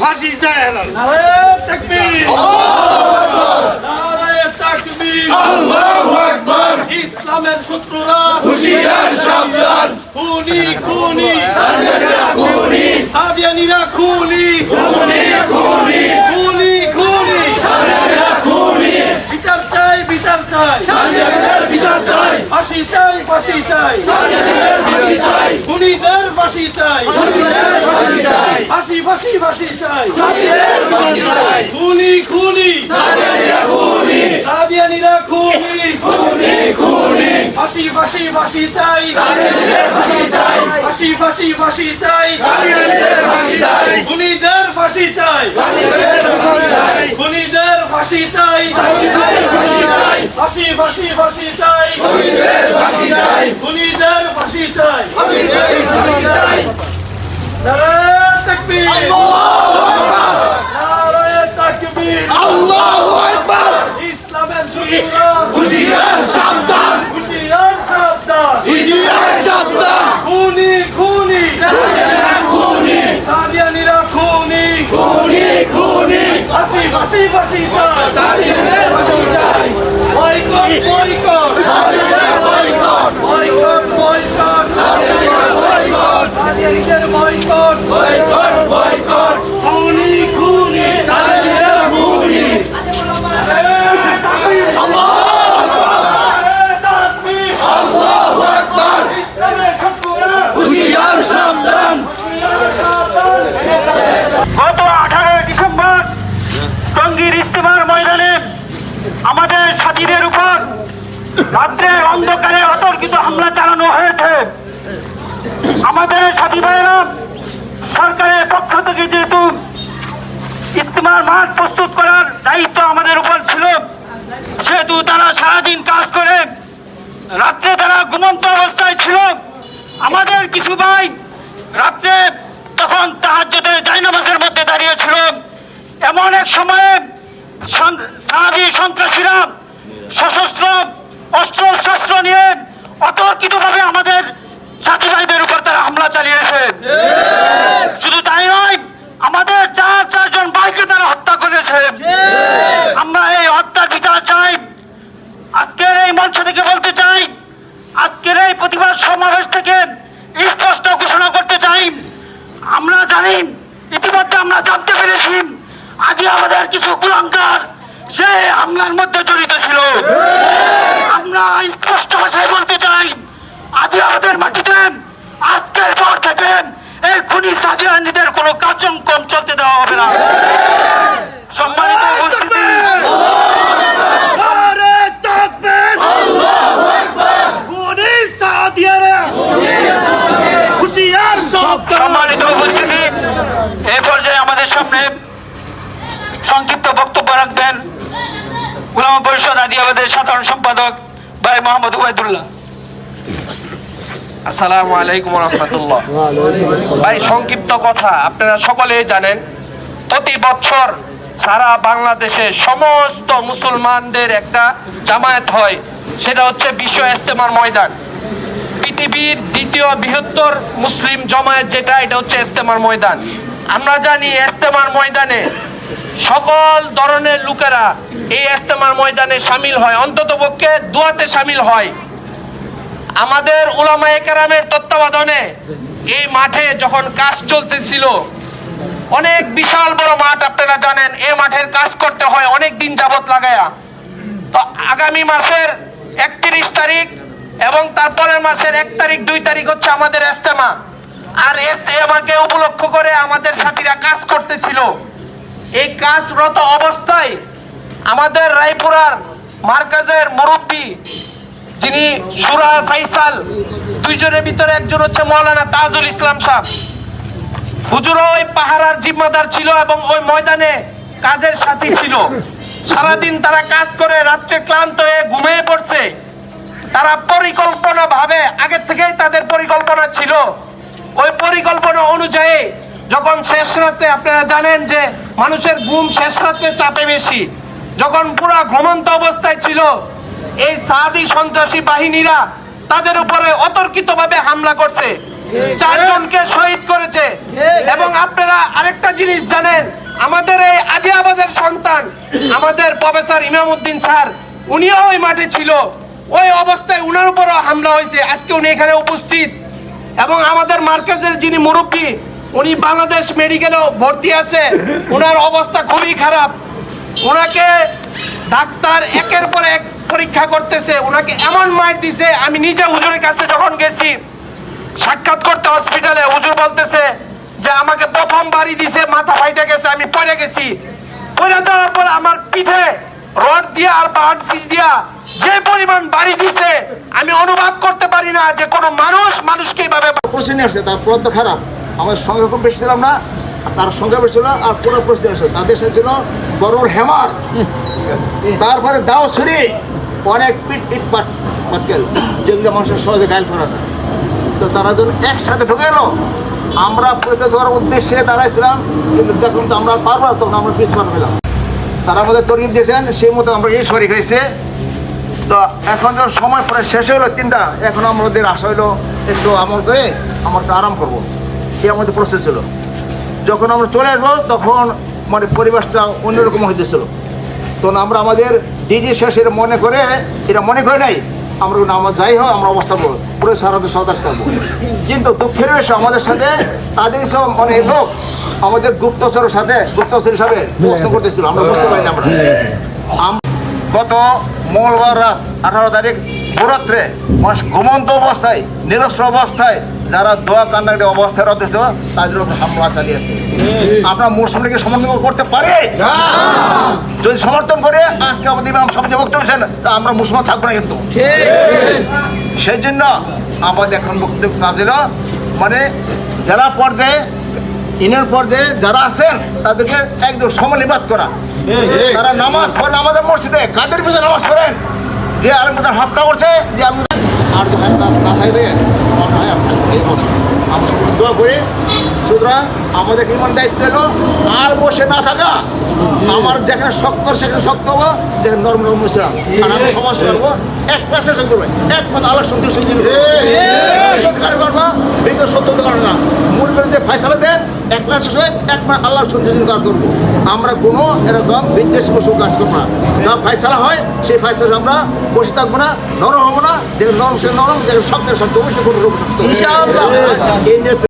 ফাঁসি চায় এরা। নারে তাকবীর নারে তাকবীর ইসলামের শত্রুরা খুনি খুনি কাদিয়ানিরা খুনি খুনি খুনি বিচার চাই বিচার চাই। ফাঁসি চাই ফাঁসি চাই। খুনিদের ফাঁসি চাই। ফাঁসি ফাঁসি ফাঁসি চাই। খুনি খুনি। কাদিয়ানিরা খুনি। ফাঁসি ফাঁসি ফাঁসি চাই ফাঁসি ফাঁসি ফাঁসি চাই খুনিদের ফাঁসি চাই খুনিদের ফাঁসি চাই ফাঁসি ফাঁসি ফাঁসি চাই খুনিদের ফাঁসি চাই নারায়ণ তাকবীর নারায়ণ তাকবীর ইসলামের শত্রুরা হুঁশিয়ার সাবধান খুনি খুনি কাদিয়ানিরা খুনি ফাঁসি ফাঁসি ফাঁসি চাই বয়কট বয়কট বয়কট বয়কট কাদিয়ানিদের বয়কট খুনি খুনি গত আঠারোই ডিসেম্বর টঙ্গীর ইস্তেমার ময়দানে আমাদের সাথীদের উপর রাজ্যের অন্ধকারে অতর্কিত হামলা চালানো হয়েছে আমাদের সাথী ভাইয়েরা, সরকারের পক্ষ থেকে যেহেতু ইস্তেমার মাঠ প্রস্তুত করার দায়িত্ব আমাদের উপর ছিল, সেহেতু তারা সারাদিন কাজ করে, রাত্রে তারা ঘুমন্ত অবস্থায় ছিল। আমাদের কিছু ভাই রাত্রে তখন তাহাজ্জুদের জায়নামাজের মধ্যে দাঁড়িয়ে ছিল। এমন এক সময়ে সাহাবি সন্ত্রাসীরা সশস্ত্র অস্ত্র শস্ত্র নিয়ে অতর্কিতভাবে আমাদের সাথী ভাইদের হামলা চালিয়েছে। শুধু তাই নয়, আমাদের চার চারজন ভাইকে তারা হত্যা করেছে। আমরা এই হত্যার বিচার চাই। আজকের এই মঞ্চ থেকে বলতে চাই, আজকের এই প্রতিবাদ সমাবেশ থেকে স্পষ্ট ঘোষণা করতে চাই। আমরা জানি, ইতিমধ্যে আমরা জানতে পেরেছি, আগে আমাদের কিছু কুলাঙ্কার সে হামলার মধ্যে জড়িত ছিল। আমরা স্পষ্ট ভাষায় বলতে চাই আদি আমাদের মাটিতে আজকের পর থেকে এই খুনি সাজিয়ানিদের কোনো কার্যক্রম চলতে দেওয়া হবে না। সম্মানিত উপস্থিতি! সম্মানিত উপস্থিতি। পর্যায়ে আমাদের সামনে সংক্ষিপ্ত বক্তব্য রাখবেন পরিষদ সাধারণ সম্পাদক ভাই মোহাম্মদ উবায়দুল্লাহ। আসসালামু আলাইকুম রহমতুল্লাহ। ভাই, সংক্ষিপ্ত কথা, আপনারা সকলে জানেন, প্রতি বছর সারা বাংলাদেশে সমস্ত মুসলমানদের একটা জামায়াত হয়, সেটা হচ্ছে বিশ্ব ইস্তেমার ময়দান। পৃথিবীর দ্বিতীয় বৃহত্তর মুসলিম জমায়েত যেটা, এটা হচ্ছে ইস্তেমার ময়দান। আমরা জানি ইস্তেমার ময়দানে সকল ধরনের লোকেরা এই ইস্তেমার ময়দানে সামিল হয় অন্তত পক্ষে দোয়াতে সামিল হয়। আমাদের উলামা একরামের তত্ত্বাবধানে এই মাঠে যখন কাজ চলতেছিল, অনেক বিশাল বড় মাঠ আপনারা জানেন এই মাঠের কাজ করতে হয় অনেক দিন যাবত লাগায়া। তো আগামী মাসের একত্রিশ তারিখ এবং তারপরের মাসের এক তারিখ, দুই তারিখ হচ্ছে আমাদের এস্তেমা আর এস্তেমাকে উপলক্ষ করে আমাদের সাথীরা কাজ করতেছিল। এই কাজরত অবস্থায় আমাদের রায়পুরার মার্কাজের মুরব্বী যিনি সুরা ফাইসাল, দুইজনের ভিতরে একজন হচ্ছে মৌলানা তাজুল ইসলাম সাহ। হুজুরও ওই পাহারার জিম্মাদার ছিল এবং ওই ময়দানে কাজের সাথী ছিল। সারাদিন তারা কাজ করে, রাত্রে ক্লান্ত হয়ে ঘুমিয়ে পড়ছে। তারা পরিকল্পনা ভাবে আগের থেকেই তাদের পরিকল্পনা ছিল। ওই পরিকল্পনা অনুযায়ী যখন শেষ রাতে আপনারা জানেন যে মানুষের ঘুম শেষ রাতে চাপে বেশি, যখন পুরা ঘুমন্ত অবস্থায় ছিল এই সাদি সন্ত্রাসী বাহিনীরা তাদের উপরে অতর্কিতভাবে হামলা করছে। চারজনকে শহীদ করেছে। এবং আপনারা আরেকটা জিনিস জানেন, আমাদের এই আদিয়াবাদের সন্তান, আমাদের প্রফেসর ইমামউদ্দিন স্যার, উনিও ওই মাঠে ছিল। ওই অবস্থায় উনার উপরও হামলা হয়েছে। আজকে উনি এখানে উপস্থিত। এবং আমাদের মার্কেজের যিনি মুরব্বী, উনি বাংলাদেশ মেডিকেলেও ভর্তি আছে। ওনার অবস্থা খুবই খারাপ। ওনাকে ডাক্তার একের পর এক পরীক্ষা করতেছে ওনাকে এমন মার দিছে, আমি নিজে হুজুরের কাছে যখন গেছি, সাক্ষাৎ করতে হসপিটালে হুজুর বলতেছে যে আমাকে প্রথম বাড়ি দিছে, মাথা ফাইটে গেছে, আমি পড়ে গেছি। পড়ে যাওয়ার পর আমার পিঠে রড দিয়া আর বাট পিস দিয়া যে পরিমাণ বাড়ি দিছে, আমি অনুভব করতে পারি না যে কোনো মানুষ মানুষকে এইভাবে প্রশ্ন আসছে, তার পদ খারাপ। আমার সঙ্গে খুব বেশি ছিলাম না তার সঙ্গে ছিল আর পুরো প্রশ্ন আসছে তাদের সাথে ছিল বড়র হেমার। তারপরে দাও ছুরি অনেক পিট পিট পাট পাটকেল যেগুলো মানুষের সহজে গাইল করা যায়। তো তারা যখন একসাথে ঢুকে এলো আমরা প্রতিরোধ করার উদ্দেশ্যে দাঁড়াইছিলাম, কিন্তু দেখুন তো আমরা পারব না, তখন আমরা পিছপা পেলাম তারা আমাদের তরকিব দিয়েছেন, সেই মতো আমরা এই সরি খাইছে তো এখন যখন সময় পরে শেষ হলো তিনটা, এখন আমাদের আশা হলো একটু আমল করে আমরা একটু আরাম করব। এই আমাদের প্রসেস ছিল। যখন আমরা চলে আসব, তখন মানে পরিবেশটা অন্যরকম হইতেছিল। তখন আমরা আমাদের ডিজি শেষের মনে করে সেটা মনে করে নাই আমরা আমার যাই হোক আমরা অবস্থা করব পুরো সারাতে সদাস করব কিন্তু দুঃখের বিষয় আমাদের সাথে তাদের সব মানে লোক আমাদের গুপ্তচরের সাথে গুপ্তচর হিসাবে করতেছিল আমরা বুঝতে পারি না আমরা আম- গত মঙ্গলবার রাত আঠারো তারিখ ভোরাত্রে মানুষ ঘুমন্ত অবস্থায় নিরস্ত্র অবস্থায় যারা দোয়া কান্নাকাটি অবস্থায় রতেছ তাদের উপর হামলা চালিয়েছে। আপনার মুসলিমকে সমর্থন করতে পারে? যদি সমর্থন করে আজকে আমাদের ইমাম সবচেয়ে বক্তব্য দিয়েছেন তা আমরা মুসলমান থাকব না কিন্তু। সেই জন্য আমাদের এখন বক্তব্য কাজ হলো মানে যারা পর্যায়ে ইনের পর্যায়ে যারা আছেন তাদেরকে একদম সমনিবাদ করা। তারা নামাজ পড়েন আমাদের মসজিদে কাদের পিছনে নামাজ পড়েন? যে আলমদার হত্যা করছে যে আলমদার আর হাত না- না থাকে দেন। মনে এই অবস্থা। আমরা সকলে দোয়া করি। সুতরাং আমাদের ইমান দায়িত্ব এলো আর বসে না থাকা। আমার যেখানে শক্ত সেখানে শক্ত হব যেখানে নরম নরম ইসলাম আর আমি সমাজ করব এক ক্লাসে করবে এক পথ আল্লাহ সত্যি সত্যি সত্যি করব বিগত সত্য তো না। মূল বিরুদ্ধে ফয়সালা দেন এক মাস শেষ হয়ে এক মাস আল্লাহ সত্যি কাজ করব। আমরা কোনো এরকম বিদ্বেষ পশু কাজ করব না। যা ফয়সালা হয় সেই ফয়সালা আমরা বসে থাকব না নরম হব না যে নরম সে নরম যে শক্ত শক্ত অবশ্যই কোনো রকম শক্ত এই নিয়ে